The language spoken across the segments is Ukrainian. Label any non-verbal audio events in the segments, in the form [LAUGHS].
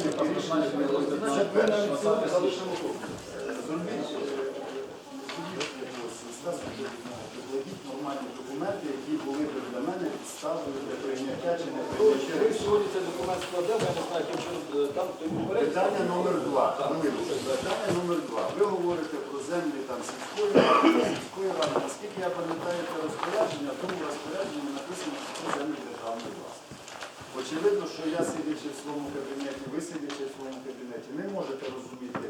замовника рішення не розглядається. Це ви навіть цього залишимо тут. Зробіть, прикладіть нормальні документи, які були б для мене підставою для прийняття чи не Ми прийняття. сьогодні цей документ складемо, я не знаю, що е, там. Питання номер два. Питання номер два. Ви говорите про землі там сільської ради, сільської ради. Наскільки я пам'ятаю це розпорядження, в тому розпорядженні написано, що це землі державної власності. Очевидно, що я сидячи в своєму кабінеті, ви сидячи в своєму кабінеті, не можете розуміти,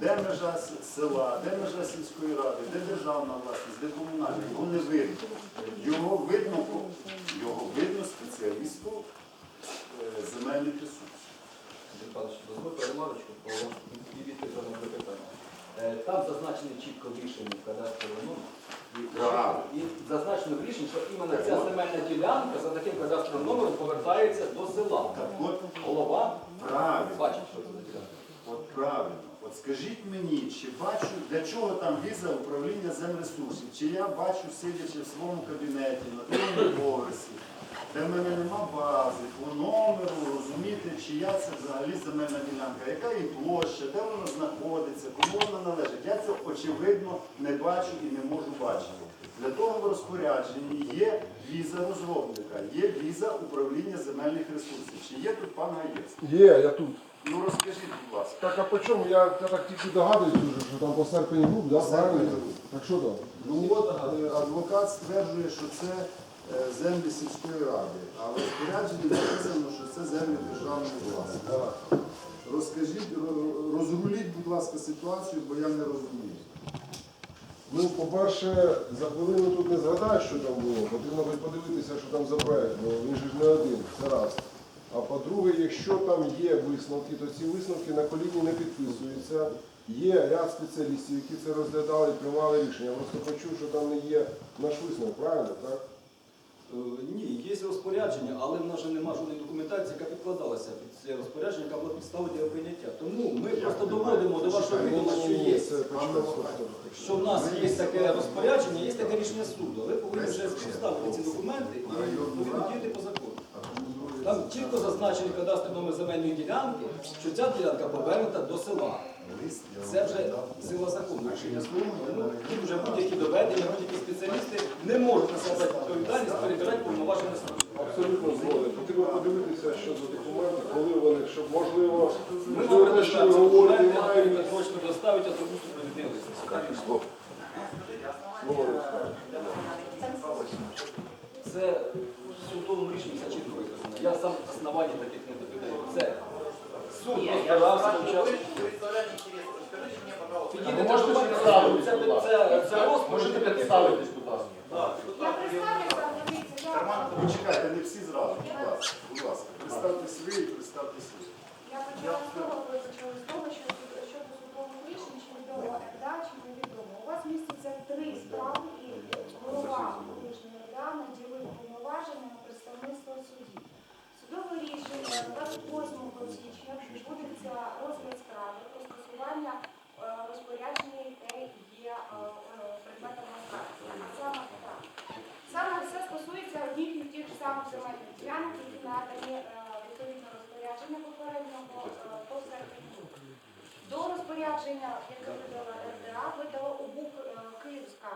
де межа села, де межа сільської ради, де державна власність, де комунальна. Його не видно. Його видно, його видно спеціалісту е, земельних ресурсів. Дозвольте ремарочку по відповідь на моє питання. Е, Там зазначено чітко в рішенні кадастровий номер. І- Правильно. І зазначено в рішенні, що іменно ця земельна ділянка за таким кадастровим номером повертається до села. Так от Голова правильно. бачить, що це за ділянка. От правильно. От скажіть мені, чи бачу, для чого там віза управління земресурсів? Чи я бачу, сидячи в своєму кабінеті на другому [LAUGHS] поверсі, де в мене нема бази, по номеру розуміти, чия це взагалі земельна ділянка, яка її площа, де вона знаходиться, кому вона належить. Я це очевидно не бачу і не можу бачити. Для того в розпорядженні є віза розробника, є віза управління земельних ресурсів. Чи є тут пан Гаєць? Є, я тут. Ну розкажіть, будь ласка. Так, а по чому? Я, я так тільки догадуюсь дуже, що там по серпені груп, да? правильно? Так що там? Ну от е, адвокат стверджує, що це землі сільської ради, а в розпорядженні написано, що це землі державної власності. Розкажіть, ро- розруліть, будь ласка, ситуацію, бо я не розумію. Ну, по-перше, за хвилину тут не згадаєш, що там було. Потрібно хоч подивитися, що там за проект. Ну, він же ж не один, це раз. А по-друге, якщо там є висновки, то ці висновки на коліні не підписуються. Є ряд спеціалістів, які це розглядали приймали рішення. Я просто почув, що там не є наш висновок, правильно, так? Е, Ні, є розпорядження, але в нас же немає жодної документації, яка підкладалася під це розпорядження, яка була підставою для прийняття. Тому ми просто доводимо до вашого відома, що є. Що в нас є таке розпорядження, є таке рішення суду. Ви повинні вже поставити ці документи і повинні діяти по закону. Там чітко зазначений кадастровий номер земельної ділянки, що ця ділянка повернута до села. Це вже сила закону рішення суду. Тому тут вже будь-які доведення, будь-які спеціалісти не можуть на себе відповідальність перебирати повноваження суду. Абсолютно згоден. Потрібно подивитися, що за документи, коли вони, щоб можливо, Ми можливо, те, що ви говорите, документи, мають які точно автобусу справедливості. Стоп. Слово розкажу. Це в судовому рішенні все чітко виказано. Я сам основання таких не довідаю. Суд розбирався, почав. Підійдете можете мене, представитись, будь ласка? це, це розпис. Можете представитись, будь ласка. Я представлюся, дивіться, Роман, почекайте, не всі зразу, будь ласка, будь ласка. Представтесь ви і представтесь ви. я почала з того, ви почали з того, що щодо судового рішення, чи відомо РДА, чи невідомо. У вас міститься три справи і голова колишньої РДА наділив повноваження на представництво судді. Судове рішення 28 січня відбудеться розгляд справи про скасування е, розпорядження, яке є е, предметом розправи. Саме все стосується одних і тих самих земельних ділянок, які надані е, відповідно розпорядження попереднього по серпню. До розпорядження, яке видала РДА, видала УБУК е, Київська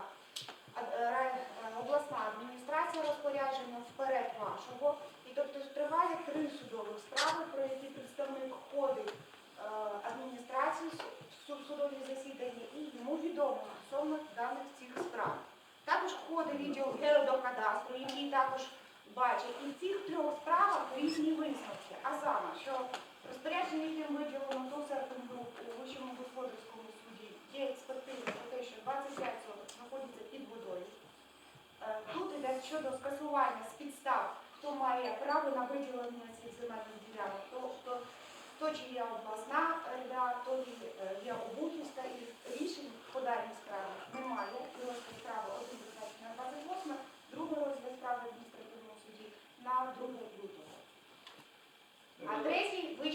обласна адміністрація розпорядження вперед вашого. І тобто триває три судових справи, про які представник ходить е, адміністрації в су- судові засідання і йому відомо стосовно даних цих справ. Також входить відділ геодокадастру, який також бачить. І в цих трьох справах різні висновки. А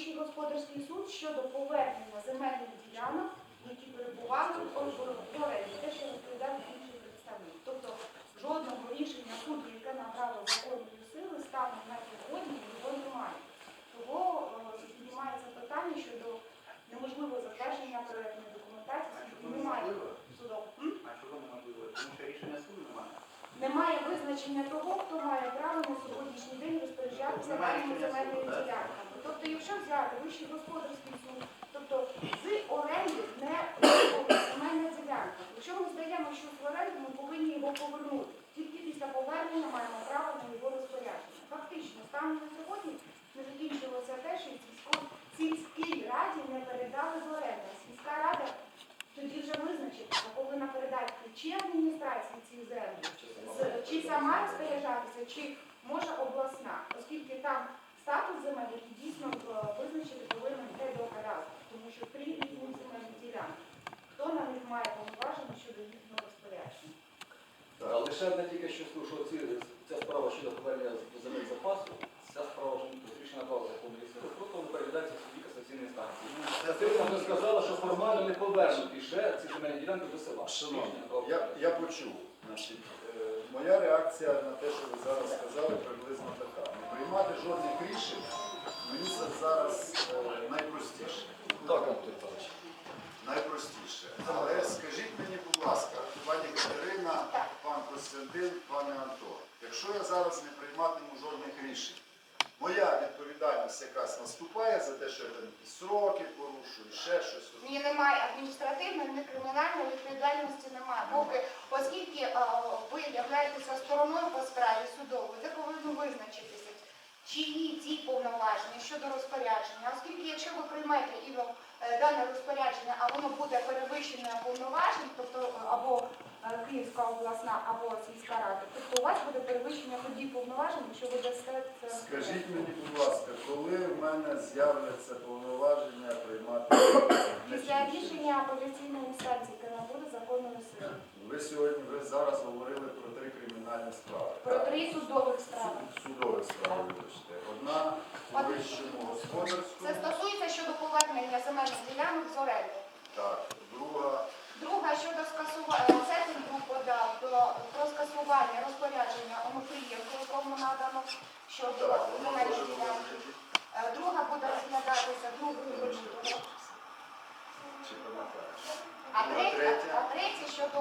Вищий господарський суд щодо повернення земельних ділянок, які перебували в оренді, те, що розповідав інший представник. Тобто жодного рішення суду, яке набрало законні сили, станом на сьогодні, його немає. Того е, піднімається питання щодо неможливого затвердження проєктної документації, немає. Визначення того, хто має право на сьогоднішній день розпоряджатися даними земельними ділянками. Тобто, якщо взяти вищий господарський суд, тобто з оренди не земельна ділянка. Якщо ми здаємо щось в оренду, ми повинні його повернути. Тільки після повернення маємо право на його розпорядження. Фактично, станом на сьогодні не закінчилося те, що сільській раді не передали в оренду. Сільська рада тоді вже визначиться, повинна передати чи адміністрації ці землі, з- чи сама розпоряджатися, чи може обласна, оскільки там статус земель, який дійсно е, визначити повинен кадастру, тому що три різні земельні ділянки. Хто на них має повноваження щодо їхнього розпорядження? Лише одне тільки що ці, ця справа щодо повернення земель запасу, ця справа вже назвала закону лісу, просто переглядається в суді касаційної інстанції. Касаційна вже сказала, що формально не повернуті ще ці земельні ділянки до села. Шановні, я, я почув. Значить, моя реакція на те, що ви зараз сказали, приблизно така. Не приймати жодних рішень, мені це зараз е, найпростіше. Так, Антон Павлович. Найпростіше. Але скажіть мені, будь ласка, пані Катерина, пан Костянтин, пане Антон, якщо я зараз не прийматиму жодних рішень, моя відповідальність якась наступає за те, що я там якісь сроки порушую, ще щось. Ні, немає адміністративної, ні кримінальної відповідальності немає. Поки, оскільки ви являєтеся стороною по справі судової, ви повинні визначитися, чиї ті повноваження щодо розпорядження. Оскільки, якщо ви приймете і вам е, дане розпорядження, а воно буде перевищене повноважень, тобто або Київська обласна, або сільська рада, тобто у вас буде перевищення тоді повноважень, якщо ви дасте це. Скажіть мені, будь ласка, коли в мене з'являться повноваження приймати [COUGHS] Після рішення? апеляційної інстанції, яке набуде законної сили. Ви сьогодні ви зараз говорили про три кримінальні справи. Про три судових справи. Судові справи, вибачте. Одна у вищому господарському, Це стосується щодо повернення земельних ділянок з оренди. так, друга, Друга щодо скасування груп подав до про скасування розпорядження Онуфрієвки, якому надано щодо. Е, Друга буде розглядатися другою лютого. А третя, а третя щодо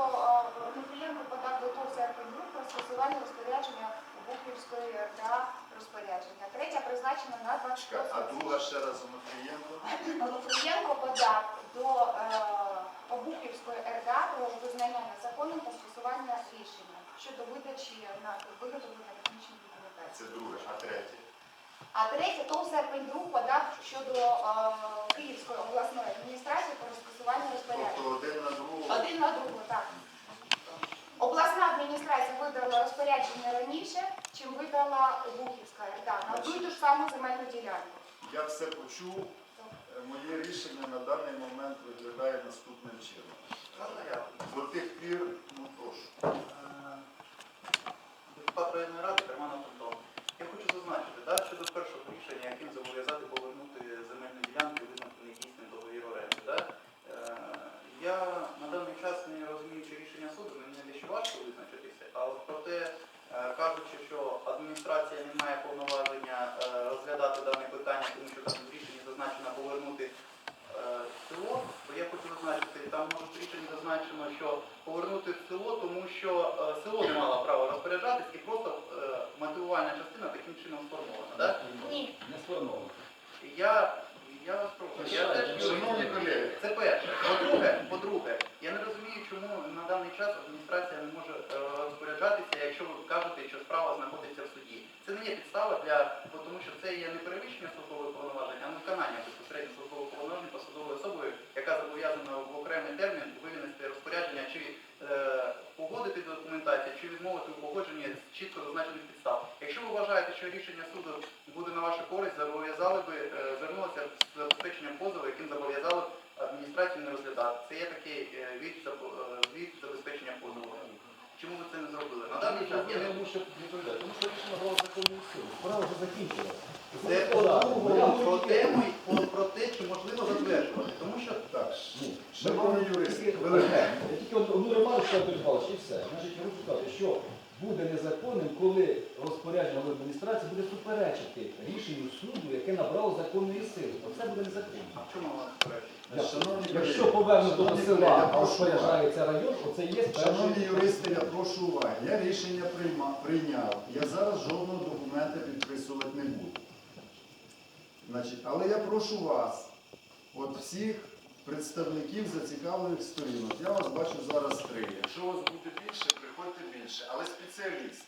Онуфрієнко подав до церквін груп про скасування розпорядження Бухівської РДА розпорядження. Третя призначена на Чекай, 26 А друга ще раз Онуфрієнко? Онуфрієнко подав до е, Обухівської РДА про визнання незаконним та скасування рішення щодо видачі на виготовлення технічної документації. Це друге, а третє? А третє, ТОВ серпень друг подав щодо е, Київської обласної адміністрації про скасування розпорядження. Тобто один на другу. Один на другу, так. Обласна адміністрація видала розпорядження раніше, чим видала Обухівська РДА на й ту ж саму земельну ділянку. Я все почув. Моє рішення на даний момент виглядає наступним чином. До тих пір, ну прошу. Депутат районної ради Роман Антонов. Я хочу зазначити, да, щодо першого рішення, яким зобов'язати повернути земельну ділянку і визнати недійсним договір оренди. Да? Е, я на даний час не розуміючи рішення суду, мені дещо важко визначитися, а от проте, е, кажучи, що адміністрація не має повноваження е, розглядати дане питання, тому що там в рішенні зазначено повернути е, село, то я хочу зазначити, там може в рішенні зазначено, що повернути в село, тому що е, село не мало права розпоряджатись і просто е, мотивувальна частина таким чином сформована. Да? Ні. Не сформовано. Я, я вас прошу, я теж Шановні колеги, це перше. По-друге, по-друге, я не розумію, чому на даний час адміністрація не може е, розпоряджатися, якщо ви кажете, що справа знаходиться в суді. Це не є підстава для, бо тому що це є не перевищення службових повноважень, а виконання безпосередньо службових повноважень посадовою особою, яка зобов'язана в окремий термін винести розпорядження чи е, погодити документацію, чи відмовити у погодженні з чітко зазначених підстав. Якщо ви вважаєте, що рішення суду буде на вашу користь, зобов'язали би е, звернулися з забезпеченням позову, яким зобов'язали адміністрацію не розглядати. Це є такий е, від, е, від забезпечення позову. Чому ви це не зробили? На даний час я не тому що відповідати, тому що рішення назвала законну силу. Справа вже закінчила. це про тему про, те, чи можливо затверджувати. Тому що так, Шановні юристи, Олег, Я тільки одну- ремарку Павлович, і все. Значить, я хочу сказати, що буде незаконним, коли розпорядження голови адміністрації буде суперечити рішенню суду, яке набрало законної сили. Оце буде незаконно. А в чому вона суперечить? Якщо повернуто до села, а розпоряджається район, оце є Шановні перший. юристи, я прошу уваги. Я рішення прийма- прийняв. Я зараз жодного документа підписувати не буду. Значить, але я прошу вас, от всіх представників зацікавлених сторін. От я вас бачу зараз три. Якщо вас буде більше, приходьте більше. Але спеціалісти.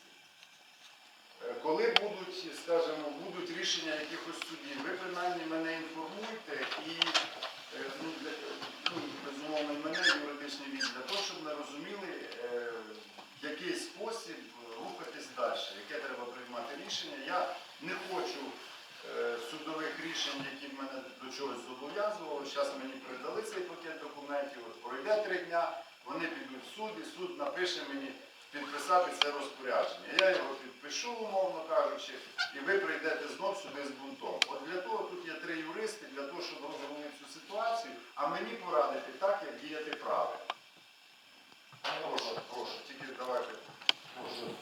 Е, Коли будуть, скажімо, будуть рішення якихось судів, ви принаймні мене інформуйте і е, ну, для, ну, безумовно, мене юридичний від для того, щоб ми розуміли, е, в який спосіб рухатись далі, яке треба приймати рішення. Я не хочу е, судових рішень, які мене до чогось зобов'язували. Зараз мені передали цей пакет документів, от пройде три дня, вони підуть в суд, і суд напише мені підписати це розпорядження. Я його підпишу, умовно кажучи, і ви прийдете знов сюди з бунтом. От для того тут є три юристи, для того, щоб розуміти цю ситуацію, а мені порадити так, як діяти правильно. Прошу, прошу, тільки давайте. Прошу.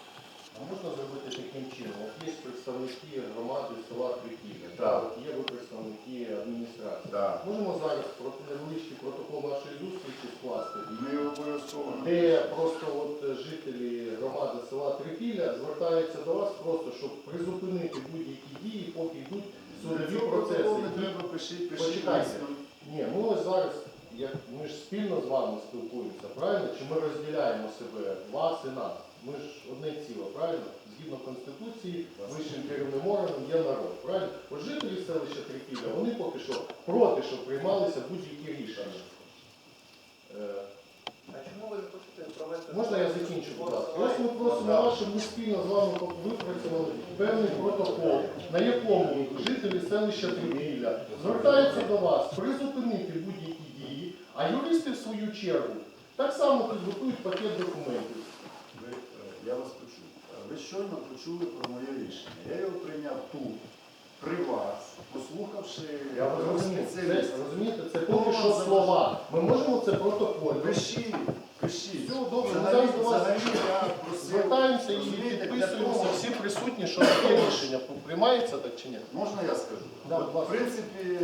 Таким чином? От є представники громади села Триківля, Так. от є ви представники адміністрації. Так. Можемо зараз проти невеличкий протокол нашої зустрічі скласти, Ми обов'язково де просто от жителі громади села Трипілля звертаються до вас просто, щоб призупинити будь-які дії, поки йдуть судові Цього процеси. протоколу не треба пишіть, пишіть. Почекайте. Ні, ми ось зараз, як ми ж спільно з вами спілкуємося, правильно? Чи ми розділяємо себе, вас і нас? Ми ж одне ціло, правильно? Згідно Конституції, вищим керівним органом є народ, правильно? От жителі селища Трипілля, вони поки що проти, щоб приймалися будь-які рішення. Е, А чому ви не хочете провести? Можна я закінчу, будь ласка? Ось ми просимо вас, щоб ми спільно з вами випрацювали певний протокол, на якому жителі селища Трипілля звертаються до вас призупинити будь-які дії, а юристи в свою чергу так само підготують пакет документів. Е, я вас Ви щойно почули про моє рішення. Я його прийняв тут, при вас, послухавши Я розумію. Це, спеціалістів. розумієте, це поки що слова. Ми можемо це протокол. Пишіть, пишіть. Все, добре, Взагалі, до вас взагалі я просив, звертаємося і розумієте, для підписуємося того- всі присутні, що таке рішення приймається так чи ні? Можна я скажу? Да, От, в ласка. принципі,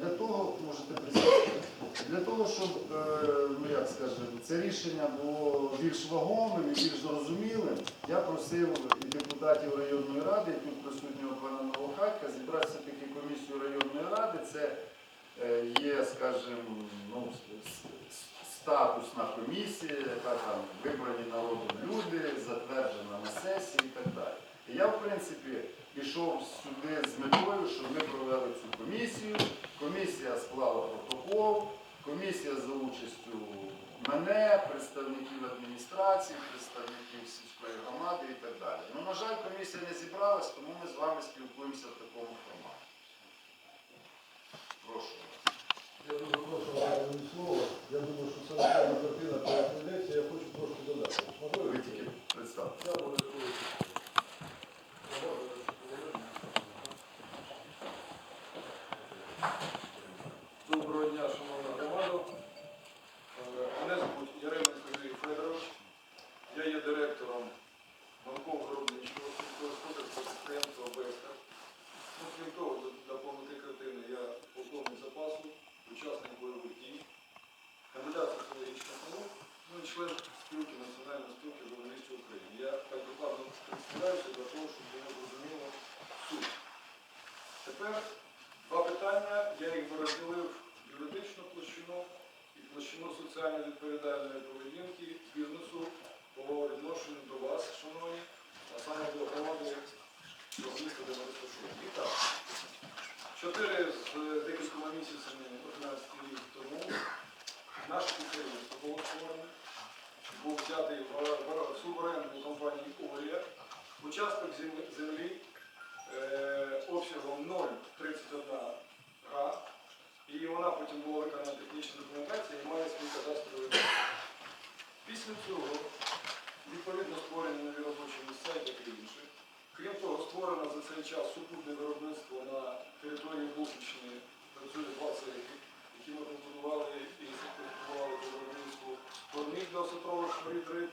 для того, можете присісти, для того, щоб, е, ну як скажемо, це рішення було більш вагомим і більш зрозумілим, я просив і депутатів районної ради, і тут присутнього пана Новохатька, зібрати все-таки комісію районної ради. Це е, є, скажімо, ну, с- с- статусна комісія, яка там вибрані народом люди, затверджена на сесії і так далі. І я, в принципі, пішов сюди з метою, щоб ми провели цю комісію. Комісія склала протокол, комісія за участю мене, представників адміністрації, представників сільської громади і так далі. Ну, на жаль, комісія не зібралась, тому ми з вами спілкуємося в такому форматі. Прошу. Я дуже прошу вас слово. Я думаю, що це картина переглядається, я хочу трошки додати. Можливо? Ви тільки представте. Я буду говорити. Доброго дня, шановна громада. Е, Мене звуть Ярема Сергій Федорович. Я є директором банково-виробничого сільськогосподарського підприємства «Бестер». Ну, Крім того, до, до повноти картини я полковник запасу, учасник бойових дій, кандидат соціологічних наук, ну і член спілки Національної спілки журналістів України. Я так докладно представляюся для того, щоб було зрозуміло суть. Тепер два питання, я їх розділив юридичну площину і площину соціально відповідальної поведінки бізнесу по відношенню до вас, шановні, а саме до громади міста де ми розташовані. І так, чотири час супутне виробництво на території Луганщини працює 20 які ми побудували і запропонували до виробництво кормів для осетрових риб,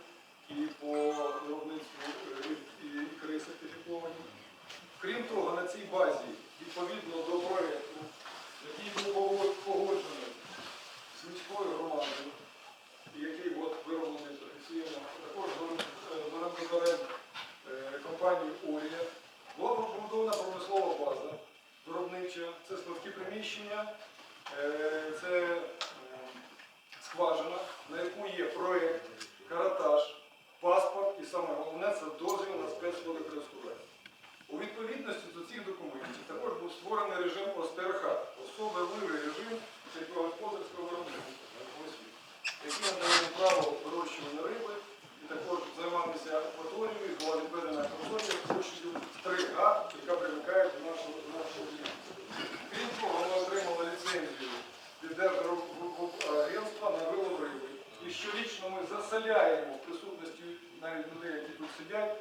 в присутності навіть людей, які тут сидять,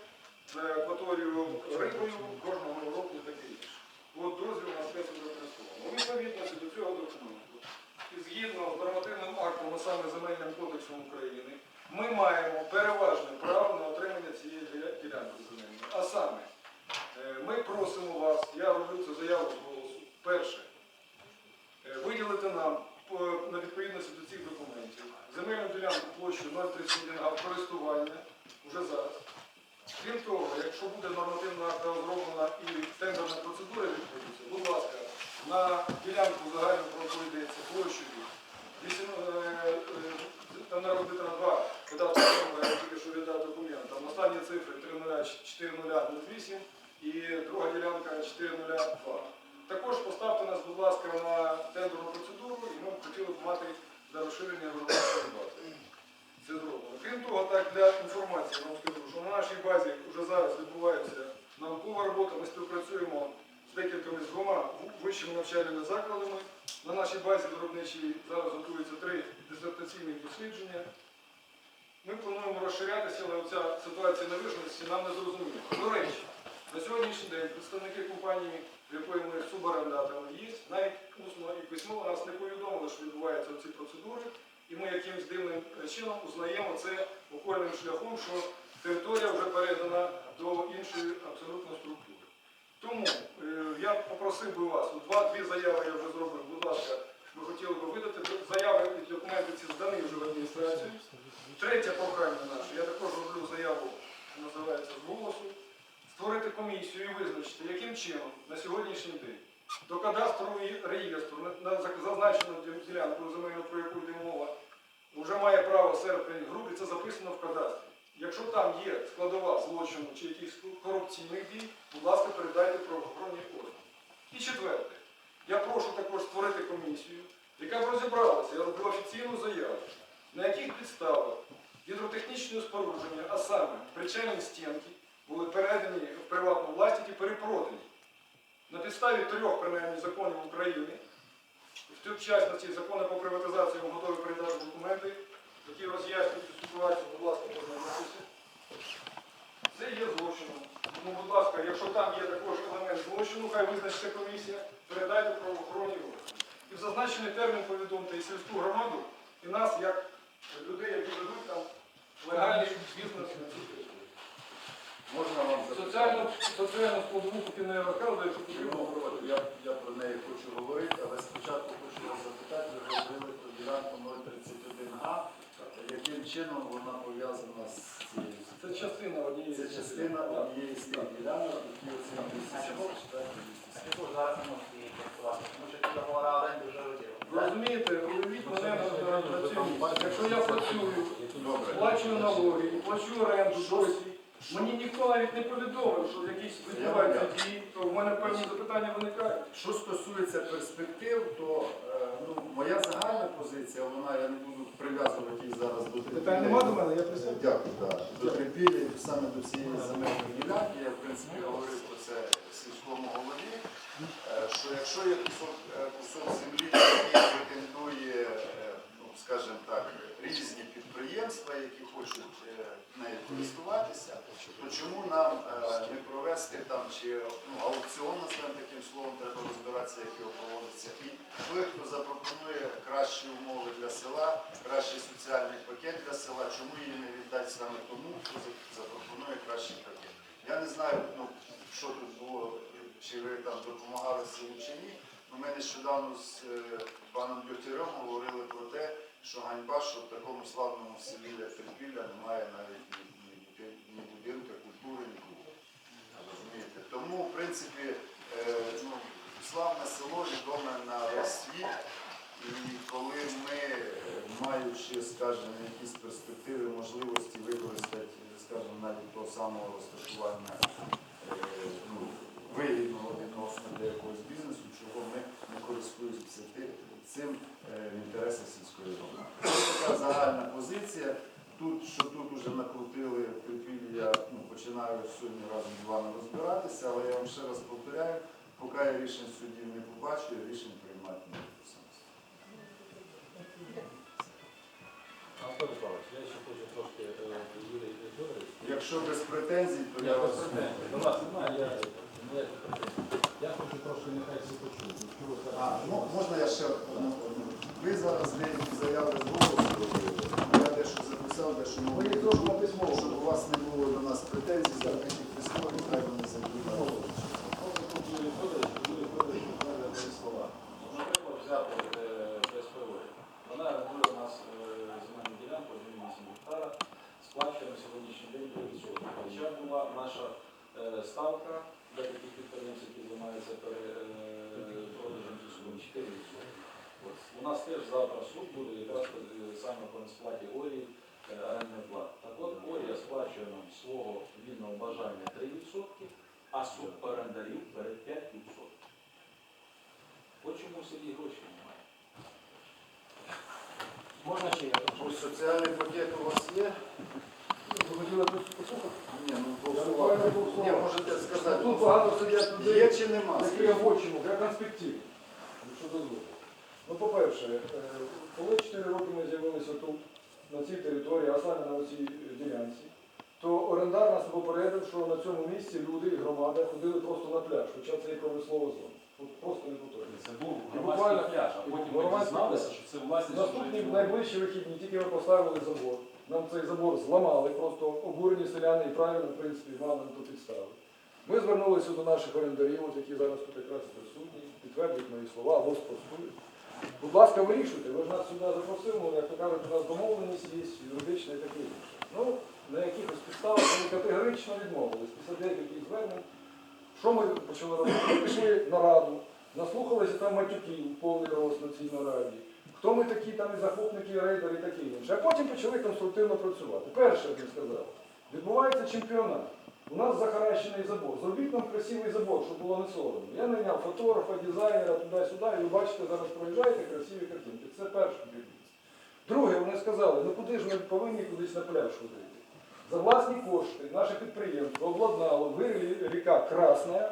за акваторію рибою кожного року і таке інше. От дозвіл на спецводокористування. У відповідності до цього документу, і згідно з нормативним актом, а саме Земельним кодексом України, ми маємо переважне право на отримання цієї ділянки земельної. А саме, е, ми просимо вас, я роблю цю заяву з голосу. Перше, е, виділити нам на відповідності до цих документів земельну ділянку площею 031 га користування вже зараз. Крім того, якщо буде нормативна акта розроблена і тендерна процедура відповідиться, будь ласка, на ділянку загальну про яку йдеться площею, е, е, там не робити на два видатки, я тільки що віддав документ. Там останні цифри 304008 і друга ділянка 4002. Також поставте нас, будь ласка, на тендерну процедуру і ми б хотіли б мати для розширення виробництва бази. Це зроблено. Крім того, так для інформації вам скажу, що на нашій базі вже зараз відбувається наукова робота. Ми співпрацюємо з декількома з двома в- вищими навчальними закладами. На нашій базі виробничій зараз готуються три дисертаційні дослідження. Ми плануємо розширятися, але ця ситуація невижності нам не зрозуміла. До речі, на сьогоднішній день представники компанії, в якої ми суборендаторами є, навіть усно і письмово нас не повідомили, що відбуваються ці процедури. І ми якимось дивним чином узнаємо це окольним шляхом, що територія вже передана до іншої абсолютно структури. Тому е, я попросив би вас, два-дві заяви я вже зробив, будь ласка, ми хотіли би видати. Заяви документи ці здані вже в адміністрацію. Третє прохання наше, я також роблю заяву, називається з голосу, створити комісію і визначити, яким чином на сьогоднішній день до кадастрової реєстру на, на зазначену ділянку земельну, про яку йде мова, вже має право серпень груп, це записано в кадастрі. Якщо там є складова злочину чи якихось корупційних дій, будь ласка, передайте правоохоронні органи. І четверте, я прошу також створити комісію, яка б розібралася, я роблю офіційну заяву, на яких підставах гідротехнічне спорудження, а саме причальні стінки, були передані в приватну власність і перепродані. На підставі трьох принаймні законів України, в частності закону про приватизацію ми готові передати документи, які роз'яснюють цю ситуацію, будь ласка, записати. Це є злочином. Тому, будь ласка, якщо там є також елемент злочину, хай визначиться комісія, передайте правоохоронні органи. І в зазначений термін повідомте і сільську громаду, і нас, як людей, які ведуть там легальний бізнес на цій території. Можна вам запитати? Соціальну, соціальну складову поки не розказую, що потрібно говорити. Я, я про неї хочу говорити, але спочатку хочу вас запитати, ви говорили про ділянку 031А, яким чином вона пов'язана з цією? Це частина однієї. Це частина однієї з тих ділянок, які оцінюють 274 Яку зараз не можете її працювати, тому що ті договори оренди вже виділені. Розумієте, уявіть мене на працівниці. Якщо я працюю, сплачую налоги, плачу оренду досі, мені ніхто навіть не повідомив, що якісь відбуваються дії, то в мене певні запитання виникають. Що стосується перспектив, то е, ну, моя загальна позиція, вона я не буду прив'язувати її зараз до Питань нема до мене, я присягну. Дякую, так. До трипілі, саме до цієї земельної ділянки, я в принципі говорив про це сільському голові, е, що якщо є кусок, е, кусок землі, який претендує, е, ну, скажімо так, різні підприємства, які хочуть нею користуватися, то чому нам не провести там чи ну, аукціон, назвемо таким словом, треба розбиратися, як його проводиться. І той, хто запропонує кращі умови для села, кращий соціальний пакет для села, чому її не віддати саме тому, хто запропонує кращий пакет. Я не знаю, ну, що тут було, чи ви там допомагали селу чи ні. Ну, Ми нещодавно з е, паном Бютірем говорили про те, що ганьба, що в такому славному селі, як Трипілля, немає навіть ні, ні- ні будинка культури, ні клубу. Розумієте? Тому, в принципі, е, ну, славне село відоме на весь світ. Маючи, скажімо, якісь перспективи, можливості використати, скажімо, навіть того самого розташування е, ну, вигідного відносно для якогось бізнесу, чого ми не користуємося цим е, в інтересах сільської громади. Це така загальна позиція. Тут, що тут уже накрутили припілля, ну, починаю сьогодні разом з вами розбиратися, але я вам ще раз повторяю, поки я рішень судів не побачу, я рішень приймати не буду. Антон Павлович, я ще хочу трошки е, Юрій Федорович. Якщо без претензій, то Я вас вас претензій. До вас немає, я хочу трошки нехай всі ви А, ну, можна я ще одну? Ви зараз деякі заяви з голосу. Я дещо записав, дещо Ми не їх зробимо письмово. Щоб у вас не було до нас претензій, запишіть письмові, хай вони на голову. Тут Юрій Федорович, Юрій Федорович говорить дві слова. Наприклад, взяти е, ПСПВ. Вона орендує у нас е, земельну ділянку 1,8 гектара, сплачує на сьогоднішній день 3%. Хоча була наша е, ставка для таких підприємців, які займаються е, продажем usluг, 4%. От. У нас теж завтра суд буде якраз е, саме по несплаті Орії орендної плати. Так от Орія сплачує нам свого вільного бажання 3%, а суборендарів бере 5%. От чому в селі гроші немає. Можна ще я соціальний пакет у вас є? Ви хотіли послухати? Ні, ну. Ні, можете сказати. Тут багато сидять Є чи нема? які для конспектив. Якщо дозволите. Ну, по-перше, е, коли 4 роки ми з'явилися тут, на цій території, а саме на цій ділянці, то орендар нас попередив, що на цьому місці люди і громада ходили просто на пляж, хоча це є промислова зона. От просто не повторюється. Це був І громадський пляж, а потім ми дізналися, що це власність Наступні найближчі вихідні тільки ми поставили забор. Нам цей забор зламали, просто обурені селяни і правильно, в принципі, мали на то підстави. Ми звернулися до наших орендарів, які зараз тут якраз присутні, підтвердять мої слова або. Будь ласка, вирішуйте, ви ж нас сюди запросили, ну, як то кажуть, у нас домовленість є, юридична і таке інше. Ну, на якихось підставах ми категорично відмовились після деяких звернень. Що ми почали робити? Ми пішли на раду, наслухалися там матюків, повний рост на цій нараді. Хто ми такі там і захопники, і рейдери і таке інше. А потім почали конструктивно працювати. Перше, я сказав, відбувається чемпіонат. У нас захаращений забор. Зробіть нам красивий забор, щоб було не соромно. Я найняв фотографа, дизайнера туди-сюди, і ви бачите, зараз проїжджаєте красиві картинки. Це перше. Друге, вони сказали, ну куди ж ми повинні кудись на пляж ходити. За власні кошти наше підприємство обладнало вирі ріка Красна,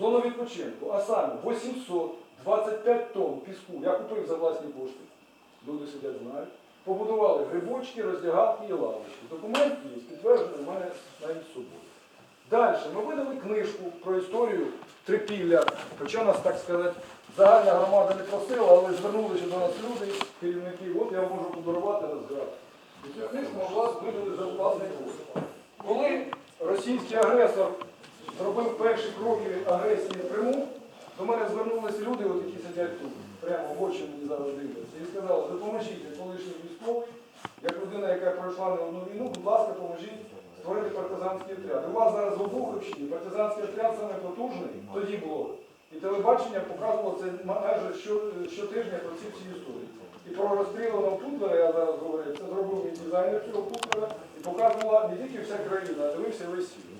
зону відпочинку, а саме 825 тонн піску. Я купив за власні кошти. Люди сидять, знають. Побудували грибочки, роздягавки і лавочки. Документ є, підтверджений в мене навіть з собою. Далі ми видали книжку про історію трипілля, хоча нас, так сказати, загальна громада не просила, але звернулися до нас люди, керівники, от я можу подарувати розград. І цю книжку ми влас- видали за власний кошт. Коли російський агресор зробив перші кроки агресії в Криму, до мене звернулися люди, от які сидять тут, прямо в очі мені зараз дивляться, і сказали, допоможіть, колишній військовий, як людина, яка пройшла не одну війну, будь ласка, поможіть створити партизанський отряд. У вас зараз в Обуховщині партизанський отряд саме потужний, тоді було. І телебачення показувало це майже щотижня про ці всі історії. І про розстрілянного Путлера, я зараз говорю, це зробив мій дизайнер цього Путлера, і показувала не тільки вся країна, а дивився весь світ.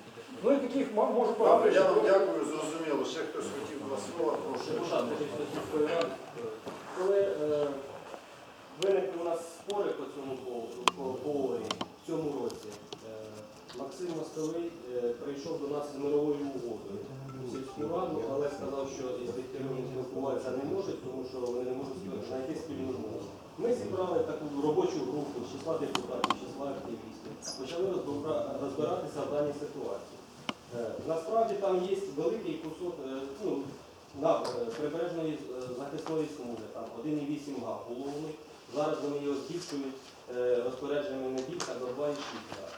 Ну і таких можу Добре, я вам дякую, зрозуміло. Ще хтось хотів два слова, прошу. Коли е, виникли у нас спори по цьому поводу, по, по в цьому році, е, Максим Мостовий е, прийшов до нас з мировою угодою в сільську раду, але сказав, що із директорами спілкуватися не можуть, тому що вони не можуть знайти спільну мову. Ми зібрали таку робочу групу з числа депутатів, з числа активістів, почали розбиратися в даній ситуації. Е, Насправді там є великий кусок е, ну, на е, прибережної захисної смуги, там 1,8 га головний. Зараз вони його збільшують розпорядженнями не більше, до 2,6 га.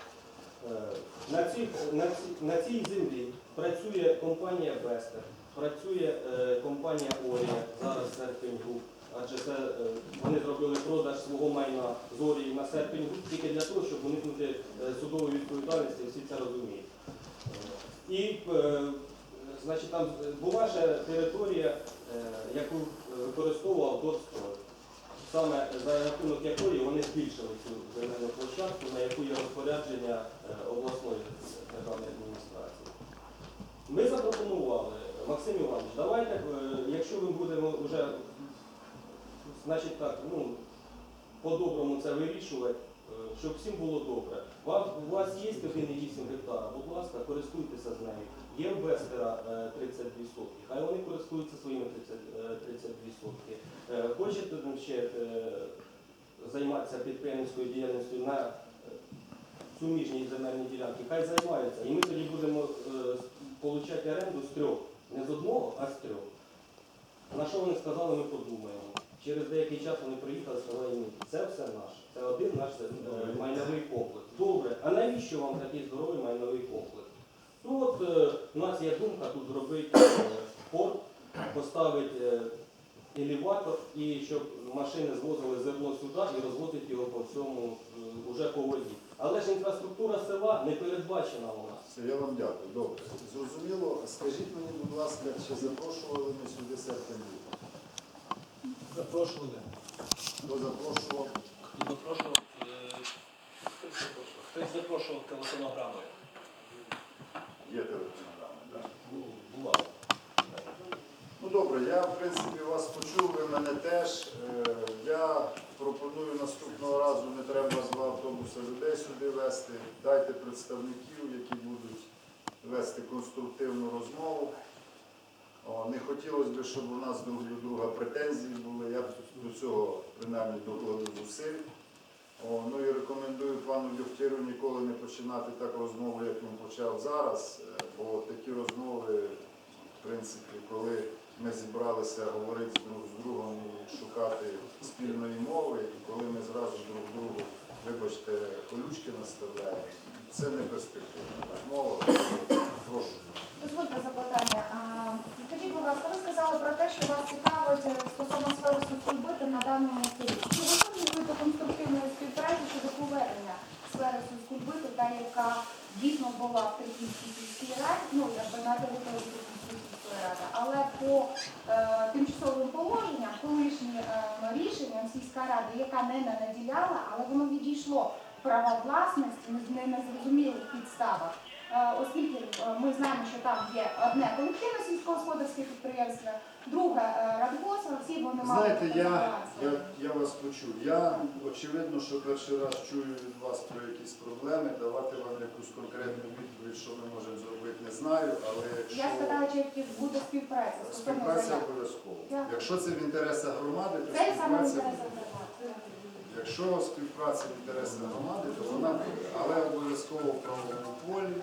На цій, на, цій, на цій землі працює компанія Бестер, працює компанія Орія, зараз серпень груп, адже це е, вони зробили продаж свого майна з Орії на серпень тільки для того, щоб уникнути е, судової відповідальності, всі це розуміють. Е, І значить, там була ще територія, яку використовував Дорстрой. саме за рахунок якої вони збільшили цю земельну площадку, на яку є розпорядження обласної державної адміністрації. Ми запропонували, Максим Іванович, давайте, якщо ми будемо вже, значить так, ну, по-доброму це вирішувати, е, щоб всім було добре. У вас є 1,8 гектара, будь ласка, користуйтеся з нею. Є Вестера е, 32 сотки, хай вони користуються своїми 30, е, 32 сотки. Е, Хочете ще е, займатися підприємницькою діяльністю на е, суміжній земельній ділянці, хай займаються. І ми тоді будемо е, отримати оренду з трьох. Не з одного, а з трьох. На що вони сказали, ми подумаємо. Через деякий час вони приїхали, сказали, ні, це все наше. Це один наш е, майновий комплекс. Добре, а навіщо вам такий здоровий майновий комплекс? Ну от е, у нас є думка тут зробити е, порт, поставити е, елеватор і щоб машини звозили зерно сюди і розвозити його по всьому е, уже по воді. Але ж інфраструктура села не передбачена у нас. Я вам дякую. Добре. Зрозуміло. Скажіть мені, будь ласка, чи запрошували ми сюди серпень? Запрошували. Хто запрошував? Запрошував, е, хтось запрошував. Хтось телефонограмою. Є телефонограми, так? Була. Ну добре, я в принципі вас почув, ви мене теж. Е, Я пропоную наступного разу не треба з два автобуса людей сюди вести. Дайте представників, які будуть вести конструктивну розмову. Не хотілося б, щоб у нас друг до друга претензії були. Я б до цього принаймні докладу зусиль. О, ну і рекомендую пану Люхтєру ніколи не починати так розмову, як він почав зараз, е, бо такі розмови, в принципі, коли ми зібралися говорити друг з другом і шукати спільної мови, і коли ми зразу друг другу, вибачте, колючки наставляємо, це не перспективна розмова. Прошу. Дозвольте запитання. Скажіть, будь ласка, ви сказали про те, що вас цікавить е, стосовно сфери соцкультури на даному селі. Чи готові ви до конструктивної співпраці щодо повернення сфери соцкультури, та яка дійсно була в Триківській сільській раді, ну якби на території сільської ради, але по е, тимчасовим положенням, колишнім е, рішенням сільська рада, яка не наділяла, але воно відійшло права власності не на незрозумілих підставах. Е, оскільки е, ми знаємо, що там є одне колективне сільськогосподарське підприємство, друге е, радгосп, всі вони мали Знаєте, я, я, я вас почув. Я очевидно, що перший раз чую від вас про якісь проблеми, давати вам якусь конкретну відповідь, що ми можемо зробити, не знаю, але якщо Я сказала, чи буде співпраця співпраця обов'язково. Якщо це в інтересах громади, то Це саме співпраця інтерес буде. громади. Якщо співпраця в інтересах громади, то вона буде, але обов'язково в правовому полі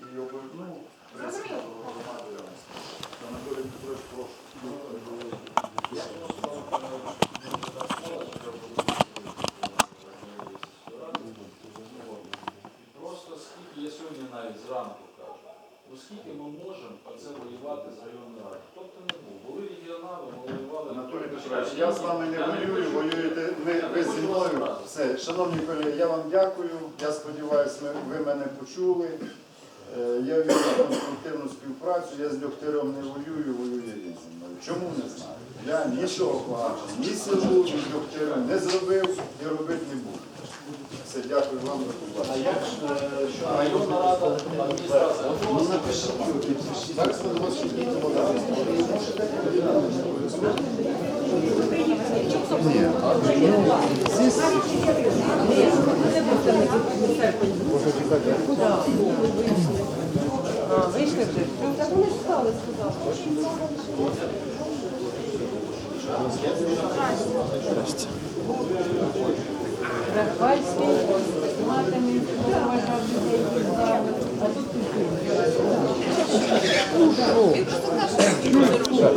і обов- ну, Зрозуміло. я вам скажу. Анатолій Петрович, прошу. Просто скільки, я сьогодні навіть зранку кажу, оскільки ми можемо оце воювати з районною радою. Тобто не був. Були регіонали, ми воювали. Анатолій Петрович, я з вами не воюю, воюєте ви, ви зі мною. Все, шановні колеги, я вам дякую. Я сподіваюся, ви мене почули. Е, Я вірю в конструктивну співпрацю, я з Льохтарем не воюю, воює він зі мною. Чому не знаю? Я нічого поганого, ні селу, ні Льохтарем не зробив і робити не буду. Все, дякую вам за побачення. Районна рада, адміністрація. Ну напишіть, підпишіть. Зараз ми підійдемо. Ні, а Вийшли вже. Так вони стали, сказали. Рахвальський, матами, поважав людей, а тут